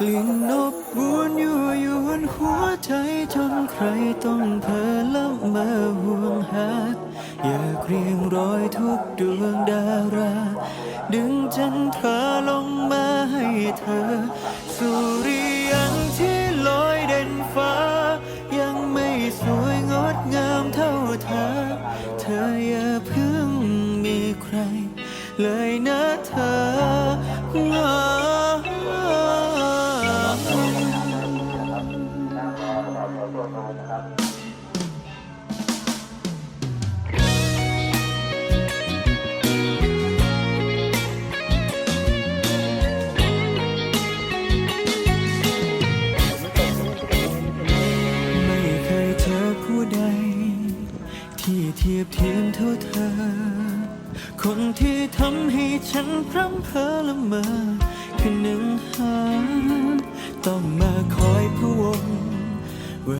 กลิ่นนกบวนยั่วยวนหัวใจจนใครต้องเพ้อละเมอห่วงหาอยากเรียงรอยทุกดวงดารา ดึงจันทราลงมาให้เธอ สุริยังที่ลอยเด่นฟ้า ยังไม่สวยงดงามเท่าเธอ เธออย่าเพิ่งมีใคร เลยนะเธอ ไม่เคยเจอผู้ใดที่เทียบเทียมเท่าเธอ คนที่ทำให้ฉันพร่ำเพ้อละเมอคือหนึ่งหาต้องมอยพะวง